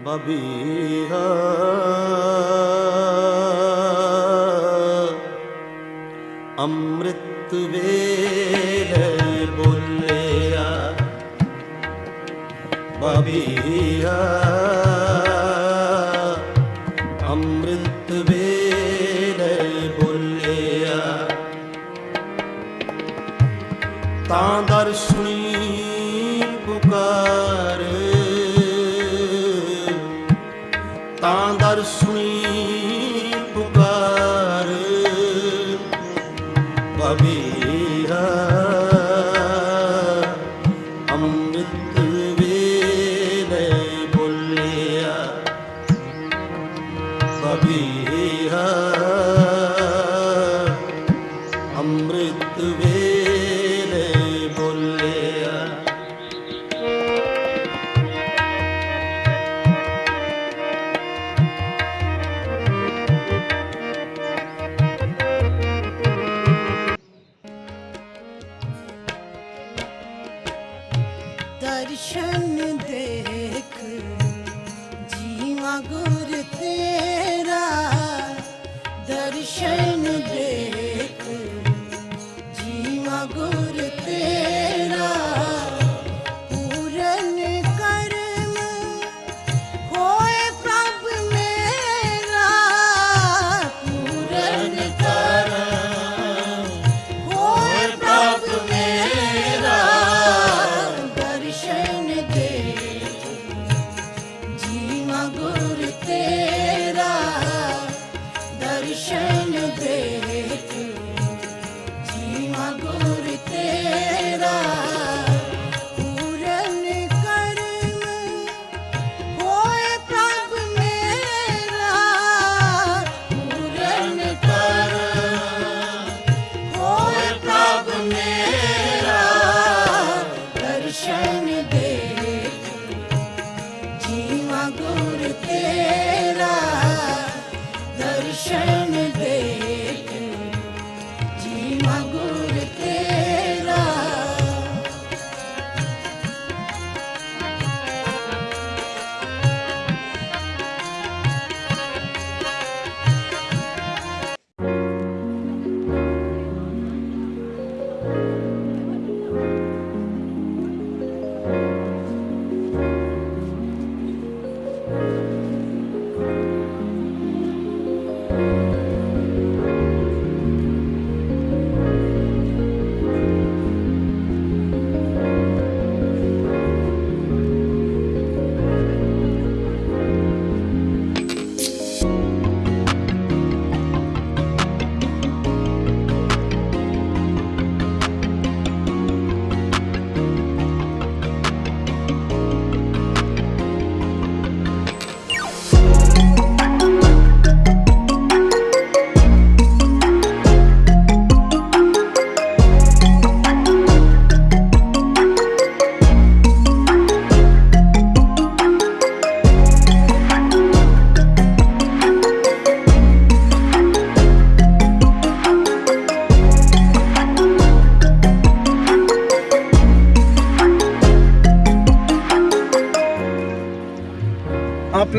ਬਬੀਹਾ ਅੰਮ੍ਰਿਤ ਵੇਲੇ ਬੋਲਿਆ ਬਬੀ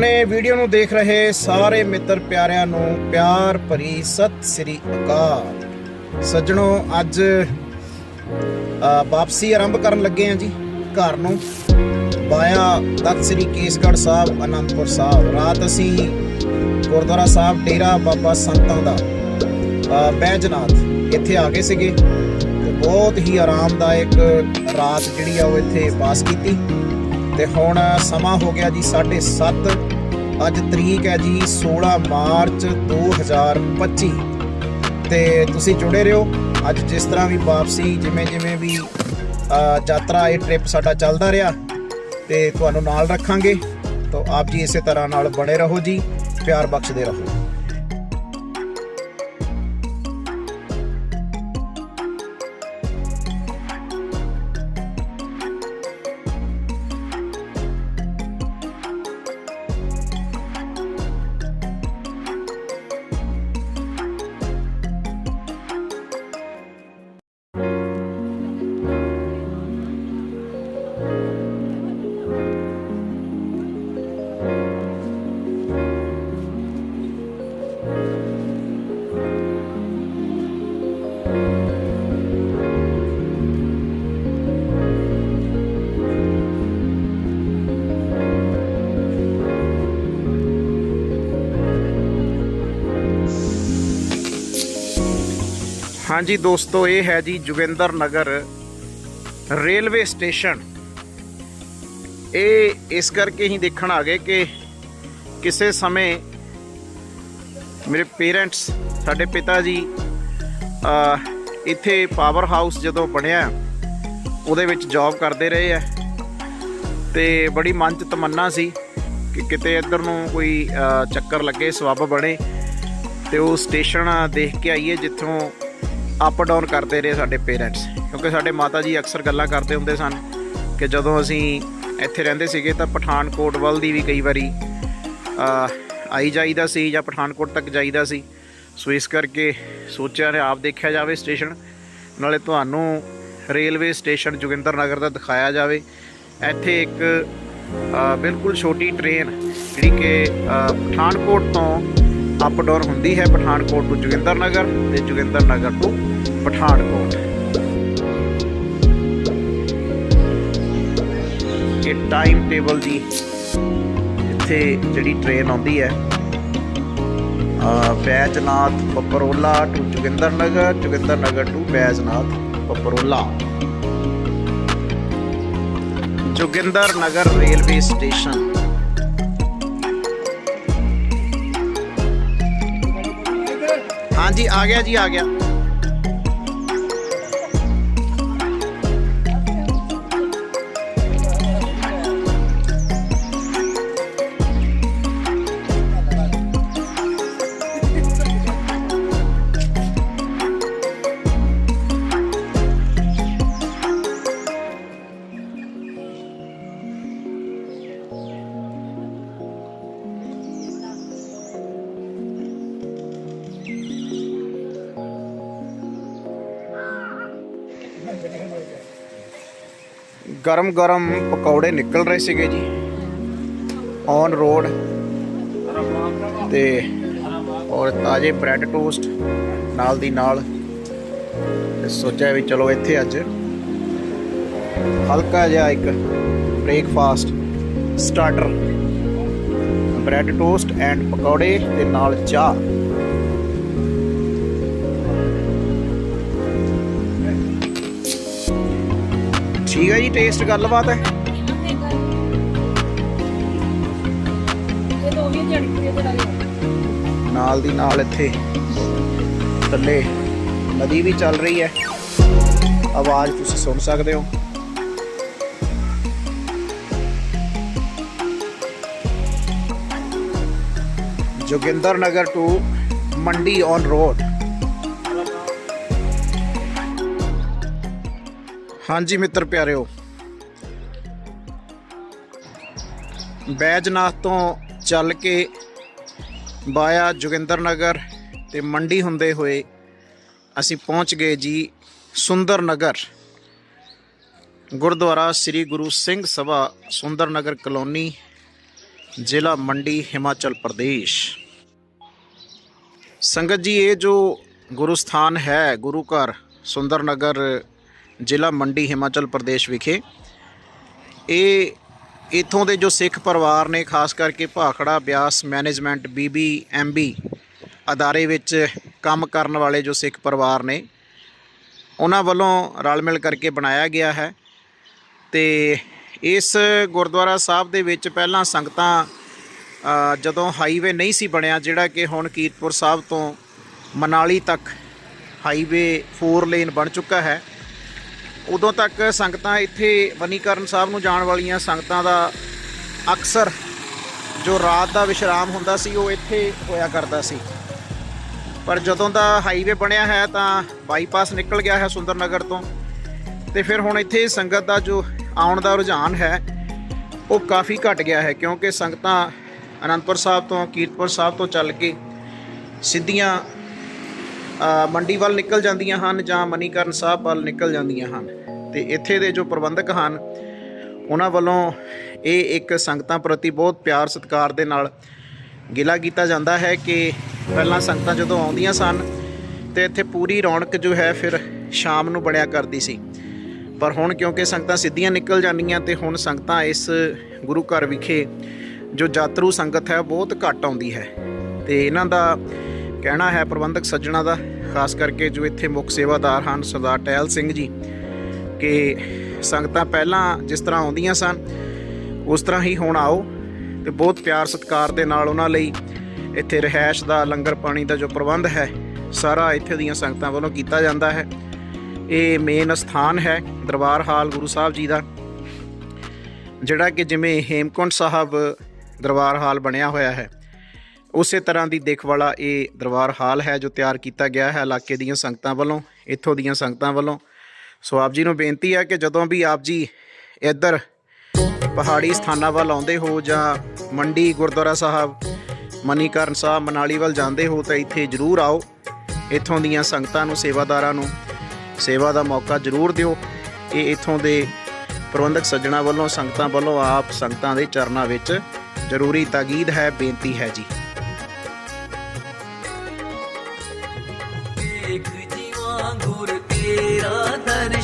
ਆਪਣੇ ਵੀਡੀਓ ਨੂੰ ਦੇਖ ਰਹੇ ਸਾਰੇ ਮਿੱਤਰ ਪਿਆਰਿਆਂ ਨੂੰ ਪਿਆਰ ਭਰੀ ਸਤਿ ਸ੍ਰੀ ਅਕਾਲ। ਸੱਜਣੋ ਅੱਜ ਵਾਪਸੀ ਆਰੰਭ ਕਰਨ ਲੱਗੇ ਹਾਂ ਜੀ ਘਰ ਨੂੰ। ਬਾਇਆ ਤਖਤ ਸ੍ਰੀ ਕੇਸਗੜ੍ਹ ਸਾਹਿਬ ਅਨੰਦਪੁਰ ਸਾਹਿਬ। ਰਾਤ ਅਸੀਂ ਗੁਰਦੁਆਰਾ ਸਾਹਿਬ ਡੇਰਾ ਬਾਬਾ ਸੰਤਾਂ ਦਾ ਅ, ਬੈਜਨਾਥ ਇੱਥੇ ਆ ਗਏ ਸੀਗੇ। ਬਹੁਤ ਹੀ ਆਰਾਮਦਾਇਕ ਰਾਤ ਜਿਹੜੀ ਆ ਉਹ ਇੱਥੇ ਪਾਸ ਕੀਤੀ। ਤੇ ਹੁਣ ਸਮਾਂ ਹੋ ਗਿਆ ਜੀ 7:30 ਅੱਜ ਤਰੀਕ ਹੈ ਜੀ 16 ਮਾਰਚ 2025 ਤੇ ਤੁਸੀਂ ਜੁੜੇ ਰਹੋ ਅੱਜ ਜਿਸ ਤਰ੍ਹਾਂ ਵੀ ਵਾਪਸੀ, ਜਿਵੇਂ ਜਿਵੇਂ ਵੀ ਯਾਤਰਾ, ਇਹ ਟ੍ਰਿਪ ਸਾਡਾ ਚੱਲਦਾ ਰਿਹਾ, ਤੇ ਤੁਹਾਨੂੰ ਨਾਲ ਰੱਖਾਂਗੇ। ਤਾਂ ਆਪ ਜੀ ਇਸੇ ਤਰ੍ਹਾਂ ਨਾਲ ਬਣੇ ਰਹੋ ਜੀ, ਪਿਆਰ ਬਖਸ਼ਦੇ ਰਹੋ। ਹਾਂਜੀ ਦੋਸਤੋ, ਇਹ ਹੈ ਜੀ ਜੋਗਿੰਦਰ ਨਗਰ ਰੇਲਵੇ ਸਟੇਸ਼ਨ। ਇਹ ਇਸ ਕਰਕੇ ਹੀ ਦੇਖਣ ਆ ਗਏ ਕਿ ਕਿਸੇ ਸਮੇਂ ਮੇਰੇ ਪੇਰੈਂਟਸ, ਸਾਡੇ ਪਿਤਾ ਜੀ ਇੱਥੇ ਪਾਵਰ ਹਾਊਸ ਜਦੋਂ ਬਣਿਆ, ਉਹਦੇ ਵਿੱਚ ਜੌਬ ਕਰਦੇ ਰਹੇ ਆ। ਤੇ ਬੜੀ ਮਨ ਚ ਤਮੰਨਾ ਸੀ ਕਿ ਕਿਤੇ ਇੱਧਰ ਨੂੰ ਕੋਈ ਚੱਕਰ ਲੱਗੇ ਸਵੱਬ ਬਣੇ। ਤੇ ਉਹ ਸਟੇਸ਼ਨ ਦੇਖ ਕੇ ਆਈਏ, ਜਿੱਥੋਂ ਅਪ ਡਾਊਨ ਕਰਦੇ ਰਹੇ ਸਾਡੇ ਪੇਰੈਂਟਸ ਕਿਉਂਕਿ ਸਾਡੇ ਮਾਤਾ ਜੀ ਅਕਸਰ ਗੱਲਾਂ ਕਰਦੇ ਹੁੰਦੇ ਸਨ ਕਿ ਜਦੋਂ ਅਸੀਂ ਇੱਥੇ ਰਹਿੰਦੇ ਸੀਗੇ ਤਾਂ ਪਠਾਨਕੋਟ ਵੱਲ ਦੀ ਵੀ ਕਈ ਵਾਰੀ ਆਈ ਜਾਈਦਾ ਸੀ ਜਾਂ ਪਠਾਨਕੋਟ ਤੱਕ ਜਾਈਦਾ ਸੀ। ਸੋ ਇਸ ਕਰਕੇ ਸੋਚਿਆ ਨੇ ਆਪ ਦੇਖਿਆ ਜਾਵੇ ਸਟੇਸ਼ਨ ਨਾਲੇ ਤੁਹਾਨੂੰ ਰੇਲਵੇ ਸਟੇਸ਼ਨ ਜੋਗਿੰਦਰ ਨਗਰ ਦਾ ਦਿਖਾਇਆ ਜਾਵੇ। ਇੱਥੇ ਇੱਕ ਬਿਲਕੁਲ ਛੋਟੀ ਟ੍ਰੇਨ ਜਿਹੜੀ ਕਿ ਪਠਾਨਕੋਟ ਤੋਂ ਅਪ ਡਾਊਨ ਹੁੰਦੀ ਹੈ, ਪਠਾਨਕੋਟ ਤੋਂ ਜੋਗਿੰਦਰ ਨਗਰ ਤੇ ਜੋਗਿੰਦਰ ਨਗਰ ਤੋਂ ਪਠਾਨਕੋਟ। ਇਹ ਟਾਈਮ ਟੇਬਲ ਦੀ ਇੱਥੇ ਜਿਹੜੀ ਟ੍ਰੇਨ ਆਉਂਦੀ ਹੈ ਆ Baijnath Paprola to Joginder Nagar Joginder Nagar to Baijnath Paprola. Joginder Nagar railway station ਹਾਂਜੀ, ਆ ਗਿਆ ਜੀ, ਆ ਗਿਆ। ਗਰਮ ਗਰਮ ਪਕੌੜੇ ਨਿਕਲ ਰਹੇ ਸੀਗੇ ਜੀ। ਔਨ ਰੋਡ ਤੇ ਔਰ ਤਾਜ਼ੇ ਬ੍ਰੈਡ ਟੋਸਟ ਨਾਲ ਦੀ ਨਾਲ। ਸੋਚਿਆ ਵੀ ਚਲੋ ਇੱਥੇ ਅੱਜ ਹਲਕਾ ਜਿਹਾ ਇੱਕ breakfast starter bread toast and ਪਕੌੜੇ ਤੇ ਨਾਲ ਚਾਹ। ਠੀਕ ਹੈ ਜੀ ਟੇਸਟ ਗੱਲਬਾਤ ਹੈ। ਨਾਲ ਦੀ ਨਾਲ ਇੱਥੇ ਥੱਲੇ ਨਦੀ ਵੀ ਚੱਲ ਰਹੀ ਹੈ। ਆਵਾਜ਼ ਤੁਸੀਂ ਸੁਣ ਸਕਦੇ ਹੋ। Joginder Nagar to Mandi on road ਹਾਂਜੀ ਮਿੱਤਰ ਪਿਆਰਿਓ। ਬੈਜਨਾਥ ਤੋਂ ਚੱਲ ਕੇ ਬਾਇਆ ਜੋਗਿੰਦਰ ਨਗਰ ਤੇ ਮੰਡੀ ਹੁੰਦੇ ਹੋਏ ਅਸੀਂ ਪਹੁੰਚ ਗਏ ਜੀ ਸੁੰਦਰ ਨਗਰ। ਗੁਰਦੁਆਰਾ ਸ੍ਰੀ ਗੁਰੂ ਸਿੰਘ ਸਭਾ ਸੁੰਦਰ ਨਗਰ ਕਲੋਨੀ, ਜ਼ਿਲ੍ਹਾ ਮੰਡੀ, ਹਿਮਾਚਲ ਪ੍ਰਦੇਸ਼। ਸੰਗਤ ਜੀ, ਇਹ ਜੋ ਗੁਰੂ ਸਥਾਨ ਹੈ, ਗੁਰੂ ਘਰ ਸੁੰਦਰ ਨਗਰ ਜ਼ਿਲ੍ਹਾ ਮੰਡੀ ਹਿਮਾਚਲ ਪ੍ਰਦੇਸ਼ ਵਿਖੇ। ਇਹ ਇਥੋਂ ਦੇ ਜੋ ਸਿੱਖ ਪਰਿਵਾਰ ਨੇ, ਖਾਸ ਕਰਕੇ Bhakra Beas management BB MB ਅਦਾਰੇ ਵਿੱਚ ਕੰਮ ਕਰਨ ਵਾਲੇ ਜੋ ਸਿੱਖ ਪਰਿਵਾਰ ਨੇ, ਉਹਨਾਂ ਵੱਲੋਂ ਰਲ ਮਿਲ ਕਰਕੇ ਬਣਾਇਆ ਗਿਆ ਹੈ। ਤੇ ਇਸ ਗੁਰਦੁਆਰਾ ਸਾਹਿਬ ਦੇ ਵਿੱਚ ਪਹਿਲਾਂ ਸੰਗਤਾਂ ਜਦੋਂ ਹਾਈਵੇ ਨਹੀਂ ਸੀ ਬਣਿਆ, ਜਿਹੜਾ ਕਿ ਹੁਣ ਕੀਰਤਪੁਰ ਸਾਹਿਬ ਤੋਂ ਮਨਾਲੀ ਤੱਕ ਹਾਈਵੇ 4 ਲੇਨ ਬਣ ਚੁੱਕਾ ਹੈ ਉਦੋਂ ਤੱਕ ਸੰਗਤਾਂ ਇੱਥੇ ਵਨੀਕਰਨ ਸਾਹਿਬ ਨੂੰ ਜਾਣ ਵਾਲੀਆਂ ਸੰਗਤਾਂ ਦਾ ਅਕਸਰ ਜੋ ਰਾਤ ਦਾ ਵਿਸ਼ਰਾਮ ਹੁੰਦਾ ਸੀ, ਉਹ ਇੱਥੇ ਹੋਇਆ ਕਰਦਾ ਸੀ। ਪਰ ਜਦੋਂ ਦਾ ਹਾਈਵੇ ਬਣਿਆ ਹੈ, ਤਾਂ ਬਾਈਪਾਸ ਨਿਕਲ ਗਿਆ ਹੈ ਸੁੰਦਰ ਨਗਰ ਤੋਂ। ਤੇ ਫਿਰ ਹੁਣ ਇੱਥੇ ਸੰਗਤ ਦਾ ਜੋ ਆਉਣ ਦਾ ਰੁਝਾਨ ਹੈ, ਉਹ ਕਾਫੀ ਘਟ ਗਿਆ ਹੈ, ਕਿਉਂਕਿ ਸੰਗਤਾਂ ਅਨੰਦਪੁਰ ਸਾਹਿਬ ਤੋਂ, ਕੀਰਤਪੁਰ ਸਾਹਿਬ ਤੋਂ ਚੱਲ ਕੇ ਸਿੱਧੀਆਂ ਮੰਡੀ ਵੱਲ ਨਿਕਲ ਜਾਂਦੀਆਂ ਹਨ ਜਾਂ ਮਨੀਕਰਨ ਸਾਹਿਬ ਵੱਲ ਨਿਕਲ ਜਾਂਦੀਆਂ ਹਨ। ਤੇ ਇੱਥੇ ਦੇ ਜੋ ਪ੍ਰਬੰਧਕ ਹਨ, ਉਹਨਾਂ ਵੱਲੋਂ ਇਹ ਇੱਕ ਸੰਗਤਾਂ ਪ੍ਰਤੀ ਬਹੁਤ ਪਿਆਰ ਸਤਿਕਾਰ ਦੇ ਨਾਲ ਗਿਲਾ ਕੀਤਾ ਜਾਂਦਾ ਹੈ ਕਿ ਪਹਿਲਾਂ ਸੰਗਤਾਂ ਜਦੋਂ ਆਉਂਦੀਆਂ ਸਨ ਤੇ ਇੱਥੇ ਪੂਰੀ ਰੌਣਕ ਜੋ ਹੈ ਫਿਰ ਸ਼ਾਮ ਨੂੰ ਬਣਿਆ ਕਰਦੀ ਸੀ। ਪਰ ਹੁਣ ਕਿਉਂਕਿ ਸੰਗਤਾਂ ਸਿੱਧੀਆਂ ਨਿਕਲ ਜਾਂਦੀਆਂ ਤੇ ਹੁਣ ਸੰਗਤਾਂ ਇਸ ਗੁਰੂ ਘਰ ਵਿਖੇ ਜੋ ਯਾਤਰੂ ਸੰਗਤ ਹੈ ਬਹੁਤ ਘੱਟ ਆਉਂਦੀ ਹੈ। ਤੇ ਇਹਨਾਂ ਦਾ ਕਹਿਣਾ ਹੈ ਪ੍ਰਬੰਧਕ ਸੱਜਣਾ ਦਾ, ਖਾਸ ਕਰਕੇ ਜੋ ਇੱਥੇ ਮੁੱਖ ਸੇਵਾਦਾਰ ਹਨ ਸਰਦਾਰ ਟੈਲ ਸਿੰਘ ਜੀ, ਕਿ ਸੰਗਤਾਂ ਪਹਿਲਾਂ ਜਿਸ ਤਰ੍ਹਾਂ ਆਉਂਦੀਆਂ ਸਨ, ਉਸ ਤਰ੍ਹਾਂ ਹੀ ਹੁਣ ਆਓ ਤੇ ਬਹੁਤ ਪਿਆਰ ਸਤਿਕਾਰ ਦੇ ਨਾਲ ਉਹਨਾਂ ਲਈ ਇੱਥੇ ਰਹਿائش ਦਾ, ਲੰਗਰ ਪਾਣੀ ਦਾ ਜੋ ਪ੍ਰਬੰਧ ਹੈ, ਸਾਰਾ ਇੱਥੇ ਦੀਆਂ ਸੰਗਤਾਂ ਵੱਲੋਂ ਕੀਤਾ ਜਾਂਦਾ ਹੈ। ਇਹ ਮੇਨ ਸਥਾਨ ਹੈ ਦਰਬਾਰ ਹਾਲ ਗੁਰੂ ਸਾਹਿਬ ਜੀ ਦਾ, ਜਿਹੜਾ ਕਿ ਜਿਵੇਂ ਹੇਮਕੁੰਟ ਸਾਹਿਬ ਦਰਬਾਰ ਹਾਲ ਬਣਿਆ ਹੋਇਆ ਹੈ। ਉਸੇ ਤਰ੍ਹਾਂ ਦੀ ਦਿੱਖ ਵਾਲਾ ਇਹ ਦਰਬਾਰ ਹਾਲ ਹੈ ਜੋ ਤਿਆਰ ਕੀਤਾ ਗਿਆ ਹੈ ਇਲਾਕੇ ਦੀਆਂ ਸੰਗਤਾਂ ਵੱਲੋਂ, ਇੱਥੋਂ ਦੀਆਂ ਸੰਗਤਾਂ ਵੱਲੋਂ। ਸੋ ਆਪ ਜੀ ਨੂੰ ਬੇਨਤੀ ਹੈ ਕਿ ਜਦੋਂ ਵੀ ਆਪ ਜੀ ਇੱਧਰ ਪਹਾੜੀ ਸਥਾਨਾਂ ਵੱਲ ਆਉਂਦੇ ਹੋ ਜਾਂ ਮੰਡੀ, ਗੁਰਦੁਆਰਾ ਸਾਹਿਬ, ਮਨੀਕਰਨ ਸਾਹਿਬ, ਮਨਾਲੀ ਵੱਲ ਜਾਂਦੇ ਹੋ ਤਾਂ ਇੱਥੇ ਜ਼ਰੂਰ ਆਓ। ਇੱਥੋਂ ਦੀਆਂ ਸੰਗਤਾਂ ਨੂੰ, ਸੇਵਾਦਾਰਾਂ ਨੂੰ ਸੇਵਾ ਦਾ ਮੌਕਾ ਜ਼ਰੂਰ ਦਿਓ। ਇਹ ਇੱਥੋਂ ਦੇ ਪ੍ਰਬੰਧਕ ਸੱਜਣਾ ਵੱਲੋਂ, ਸੰਗਤਾਂ ਵੱਲੋਂ ਆਪ ਸੰਗਤਾਂ ਦੇ ਚਰਨਾਂ ਵਿੱਚ ਜ਼ਰੂਰੀ ਤਾਕੀਦ ਹੈ, ਬੇਨਤੀ ਹੈ ਜੀ। ਤੇਰਾ ਦਰਸ਼ਨ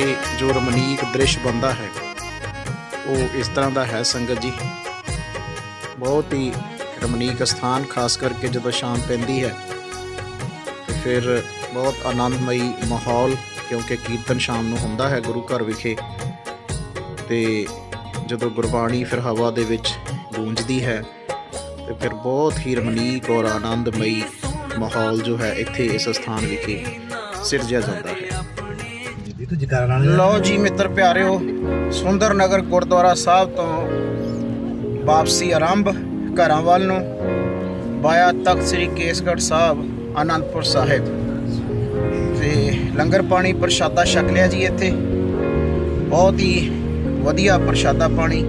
ਕੇ ਜੋ ਰਮਣੀਕ ਦ੍ਰਿਸ਼ ਬੰਦਾ ਹੈ, ਉਹ ਇਸ ਤਰ੍ਹਾਂ ਦਾ ਹੈ ਸੰਗਤ ਜੀ। ਬਹੁਤ ਹੀ ਰਮਣੀਕ ਸਥਾਨ, ਖਾਸ ਕਰਕੇ ਜਦੋਂ ਸ਼ਾਮ ਪੈਂਦੀ ਹੈ, ਤੇ ਫਿਰ ਬਹੁਤ ਆਨੰਦਮਈ ਮਾਹੌਲ, ਕਿਉਂਕਿ ਕੀਰਤਨ ਸ਼ਾਮ ਨੂੰ ਹੁੰਦਾ ਹੈ ਗੁਰੂ ਘਰ ਵਿਖੇ। ਤੇ ਜਦੋਂ ਗੁਰਬਾਣੀ ਫਿਰ ਹਵਾ ਦੇ ਵਿੱਚ ਗੂੰਜਦੀ ਹੈ, ਤੇ ਫਿਰ ਬਹੁਤ ਹੀ ਰਮਣੀਕ ਔਰ ਆਨੰਦਮਈ ਮਾਹੌਲ ਜੋ ਹੈ, ਇੱਥੇ ਇਸ ਸਥਾਨ ਵਿਖੇ ਸਿਰਜਿਆ ਜਾਂਦਾ ਹੈ। ਲਓ ਜੀ ਮਿੱਤਰ ਪਿਆਰਿਓ ਸੁੰਦਰ ਨਗਰ ਗੁਰਦੁਆਰਾ ਸਾਹਿਬ ਤੋਂ ਵਾਪਸੀ ਆਰੰਭ ਘਰਾਂ ਵੱਲ ਨੂੰ। ਬਾਇਆ ਤਖਤ ਸ੍ਰੀ ਕੇਸਗੜ੍ਹ ਸਾਹਿਬ, ਆਨੰਦਪੁਰ ਸਾਹਿਬ। ਤੇ ਲੰਗਰ ਪਾਣੀ ਪ੍ਰਸ਼ਾਦਾ ਛਕ ਲਿਆ ਜੀ ਇੱਥੇ। ਬਹੁਤ ਹੀ ਵਧੀਆ ਪ੍ਰਸ਼ਾਦਾ ਪਾਣੀ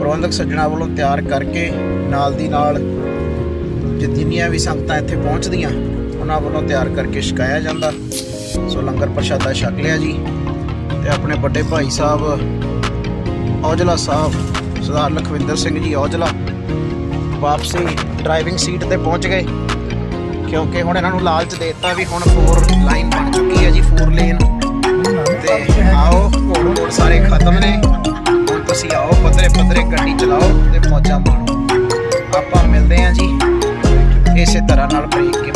ਪ੍ਰਬੰਧਕ ਸੱਜਣਾ ਵੱਲੋਂ ਤਿਆਰ ਕਰਕੇ ਨਾਲ ਦੀ ਨਾਲ ਜਿੰਨੀਆਂ ਵੀ ਸੰਗਤਾਂ ਇੱਥੇ ਪਹੁੰਚਦੀਆਂ, ਉਹਨਾਂ ਵੱਲੋਂ ਤਿਆਰ ਕਰਕੇ ਛਕਾਇਆ ਜਾਂਦਾ। ਸੋ ਲੰਗਰ ਪ੍ਰਸ਼ਾਦਾ ਛਕ ਲਿਆ ਜੀ ਤੇ ਆਪਣੇ ਵੱਡੇ ਭਾਈ ਸਾਹਿਬ, ਔਜਲਾ ਸਾਹਿਬ, ਸਰਦਾਰ ਲਖਵਿੰਦਰ ਸਿੰਘ ਜੀ ਔਜਲਾ ਵਾਪਸੀ ਡਰਾਈਵਿੰਗ ਸੀਟ ਤੇ ਪਹੁੰਚ ਗਏ। ਕਿਉਂਕਿ ਹੁਣ ਇਹਨਾਂ ਨੂੰ ਲਾਲਚ ਦੇ ਦਿੱਤਾ ਵੀ ਹੁਣ 4 ਲਾਈਨ ਬਣ ਚੁੱਕੀ ਹੈ ਜੀ 4 ਲੇਨ ਤੇ ਆਓ, ਘੋੜ ਘੋੜ ਸਾਰੇ ਖਤਮ ਨੇ। ਹੁਣ ਤੁਸੀਂ ਆਓ, ਪੱਧਰੇ ਪੱਧਰੇ ਗੱਡੀ ਚਲਾਓ ਤੇ ਮੌਜਾਂ ਮਾਣੋ ਆਪਾਂ ਮਿਲਦੇ ਹਾਂ ਜੀ, ਇਸੇ ਤਰ੍ਹਾਂ ਨਾਲ ਬ੍ਰੇਕ ਕੇ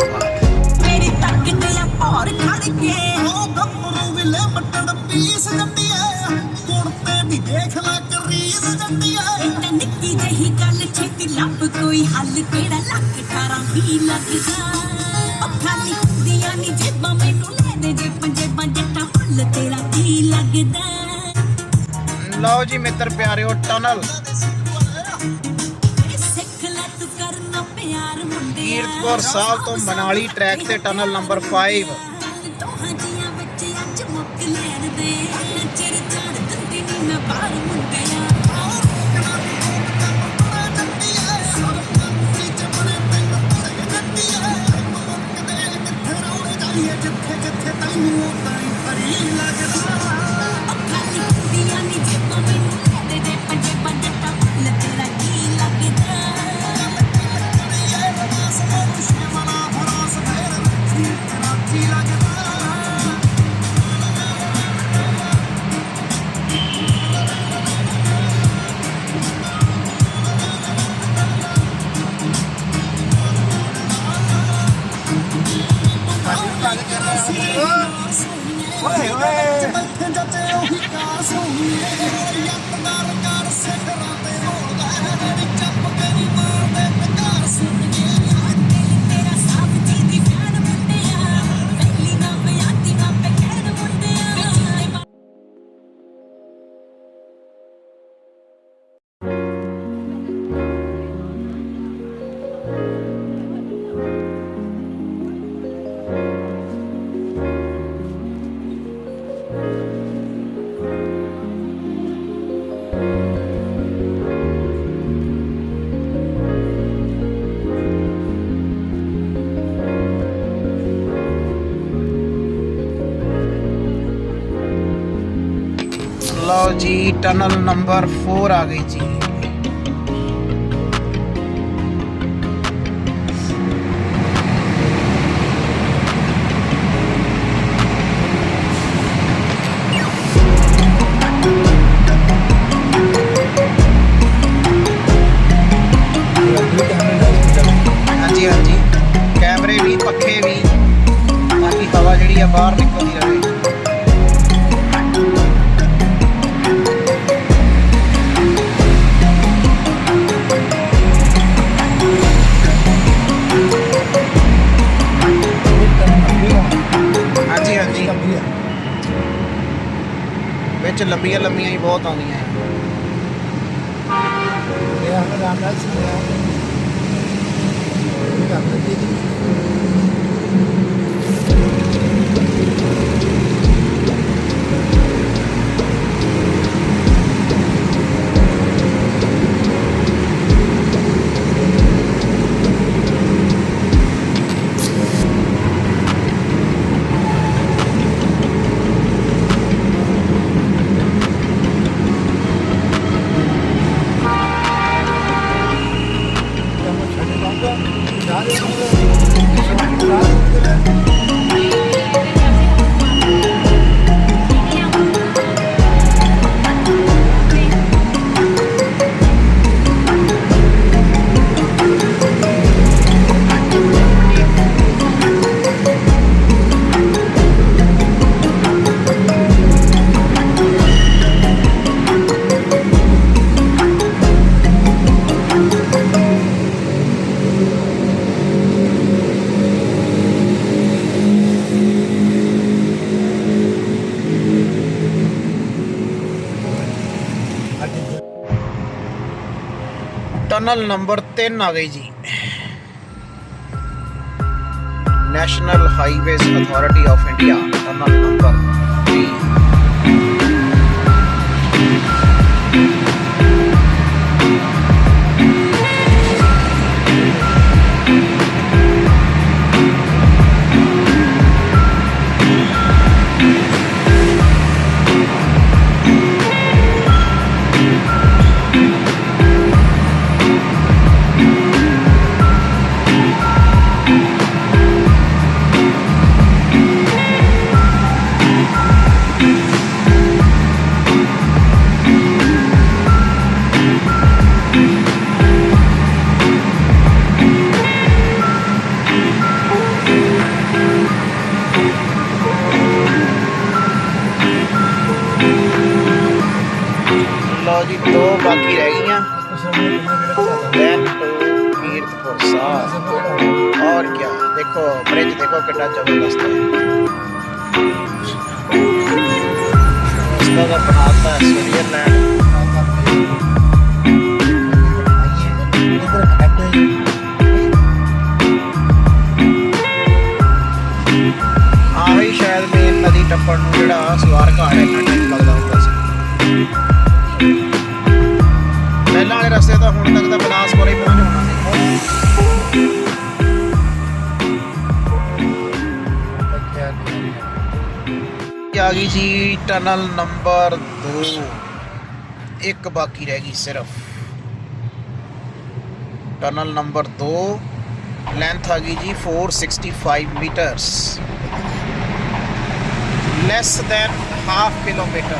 ਕੋਈ ਹੱਲ ਕਿਹੜਾ ਲੱਖ 18 ਵੀ ਲੱਗਦਾ ਉਹ ਖਾਲੀ ਹੁੰਦੀਆਂ ਨੀ ਜੇਬਾਂ ਮੈਨੂੰ ਲੈ ਦੇ ਜੇ ਪੰਜੇਬਾਂ ਜੱਟਾਂ ਮੁੱਲ ਤੇਰਾ ਕੀ ਲੱਗਦਾ? ਲਓ ਜੀ ਮਿੱਤਰ ਪਿਆਰਿਓ ਟਨਲ। ਕੀਰਤਪੁਰ ਸਾਹਿਬ ਤੋਂ ਮਨਾਲੀ ਟਰੈਕ ਤੇ ਟਨਲ ਨੰਬਰ 5 ਦੋਹਾਂ ਜੀਆਂ ਵਿੱਚ ਅੱਜ ਮੁੱਕ ਲੈਣ ਦੇ। ਚਿਰ ਚੜ ਦਿੰਦੀ ਨੀ ਮੈਂ ਬਾਹਰ ਜਿੱਥੇ ਤੈਨੂੰ ਜੀ ਟਨਲ ਨੰਬਰ 4 ਆ ਗਈ ਟਨਲ ਨੰਬਰ 3 ਆ ਗਈ ਜੀ। National Highways Authority of India tunnel number 3 ਬਣਾਤਾ ਸ਼ਾਇਦ ਮੇਨ ਨਦੀ ਟੱਪਣ ਨੂੰ ਜਿਹੜਾ ਸਵਾਰ ਘਾਟ ਇੰਨਾ ਟਾਈਮ ਲੱਗਦਾ ਹੁੰਦਾ ਸੀ ਪਹਿਲਾਂ ਵਾਲੇ ਰਸਤੇ ਤਾਂ ਹੁਣ ਤੱਕ ਤਾਂ ਬਲਾਸਪੁਰ ਹੀ ਪਹੁੰਚ ਹੋਣਾ ਸੀ ਆ ਗਈ ਜੀ ਟਨਲ ਨੰਬਰ ਦੋ ਇੱਕ ਬਾਕੀ ਰਹਿ ਗਈ ਸਿਰਫ। ਟਨਲ ਨੰਬਰ 2 ਲੈਂਥ ਆ ਗਈ ਜੀ 465 meters less than half kilometer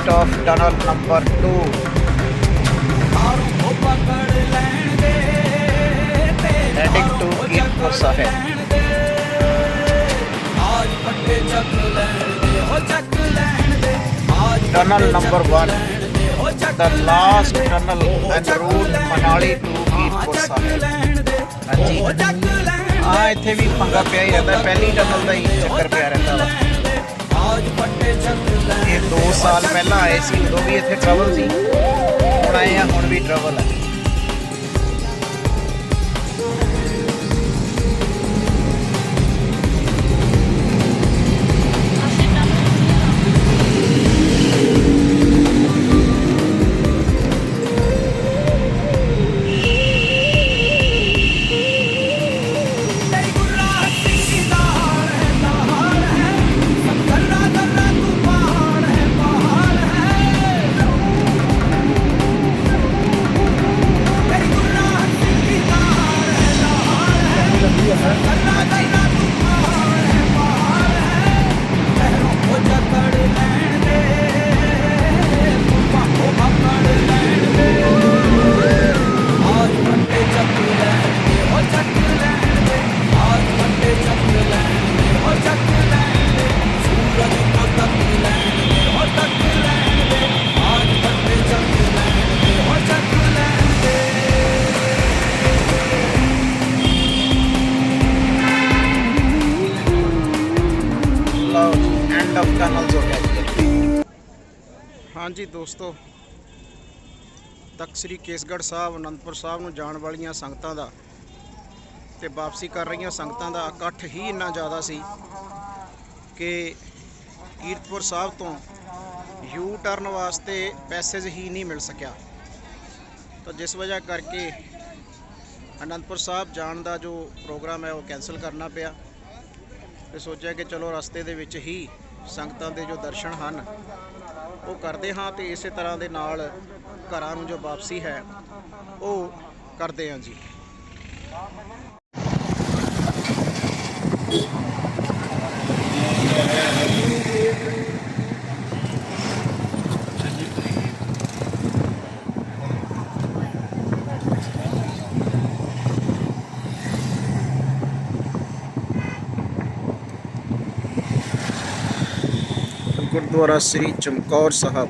end point of tunnel number 2 ਆਰੂ ਕੋ ਪਕੜ ਲੈਣ ਦੇ ਹੈ tunnel number 1 the last tunnel en route Manali to Kirpur Sahib ਹਾਂਜੀ ਆ ਇੱਥੇ ਵੀ ਪੰਗਾ ਪਿਆ ਹੀ ਰਹਿੰਦਾ ਪਹਿਲੀ ਟਨਲ ਦਾ ਹੀ ਚੱਕਰ ਪਿਆ ਰਹਿੰਦਾ ਵਾ ਇਹ 2 ਸਾਲ ਪਹਿਲਾਂ ਆਏ ਸੀ, ਉਦੋਂ ਵੀ ਇੱਥੇ ਟਰਬਲ ਸੀ। ਹੁਣ ਆਏ ਆ, ਹੁਣ ਵੀ ਟਰਬਲ ਹੈ ਹਾਂਜੀ ਦੋਸਤੋ, ਤਖਤ ਸ੍ਰੀ ਕੇਸਗੜ੍ਹ ਸਾਹਿਬ, ਅਨੰਦਪੁਰ ਸਾਹਿਬ ਨੂੰ ਜਾਣ ਵਾਲੀਆਂ ਸੰਗਤਾਂ ਦਾ ਤੇ ਵਾਪਸੀ ਕਰ ਰਹੀਆਂ ਸੰਗਤਾਂ ਦਾ ਇਕੱਠ ਹੀ ਇੰਨਾ ਜ਼ਿਆਦਾ ਸੀ ਕਿ ਕੀਰਤਪੁਰ ਸਾਹਿਬ ਤੋਂ ਯੂ ਟਰਨ ਵਾਸਤੇ ਪੈਸੇਜ ਹੀ ਨਹੀਂ ਮਿਲ ਸਕਿਆ। ਤਾਂ ਜਿਸ ਵਜ੍ਹਾ ਕਰਕੇ ਅਨੰਦਪੁਰ ਸਾਹਿਬ ਜਾਣ ਦਾ ਜੋ ਪ੍ਰੋਗਰਾਮ ਹੈ ਉਹ ਕੈਨਸਲ ਕਰਨਾ ਪਿਆ ਤੇ ਸੋਚਿਆ ਕਿ ਚਲੋ ਰਸਤੇ ਦੇ ਵਿੱਚ ਹੀ ਸੰਗਤਾਂ ਦੇ ਜੋ ਦਰਸ਼ਨ ਹਨ ਉਹ ਕਰਦੇ ਹਾਂ ਤੇ ਇਸੇ ਤਰ੍ਹਾਂ ਦੇ ਨਾਲ ਘਰਾਂ ਨੂੰ ਜੋ ਵਾਪਸੀ ਹੈ, ਉਹ ਕਰਦੇ ਹਾਂ ਜੀ। ਗੁਰਦੁਆਰਾ ਸ੍ਰੀ ਚਮਕੌਰ ਸਾਹਿਬ।